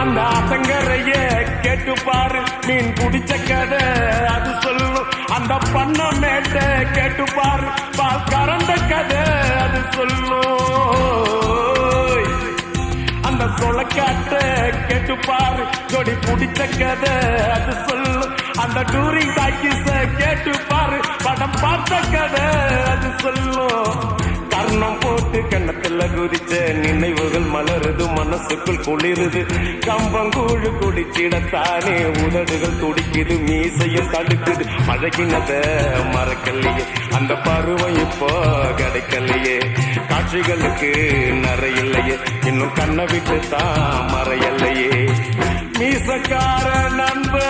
அந்த ஆத்தங்கரைய கேட்டு பாரு. மீன் குடிச்ச கதை அது சொல்லும் அந்த பண்ண மேட்ட கேட்டு பாரு. பால் கறந்த கதை அது சொல்லும் அந்த சொலக்காட்ட கேட்டு பாரு. கொடி பிடிச்ச கதை அது சொல்லு அந்த டூரிங் டாக்கிஸ கேட்டு பாரு. படம் பார்த்த கதை அது சொல்லும் கர்ணம் போட்டு கண்ணத்துல குதிச்சே மலருது மனசுக்குள் குளிருது. கம்பங்கூழு குடிச்சிடத்தானே உதடுகள் துடிக்குது மீசையும் தடுக்குது. பழகினத மறக்கலையே அந்த பருவம் இப்போ கிடைக்கலையே. காட்சிகளுக்கு நிறையில்லையே இன்னும் கண்ணை விட்டு தான் மறையலையே. மீசக்கார நண்பா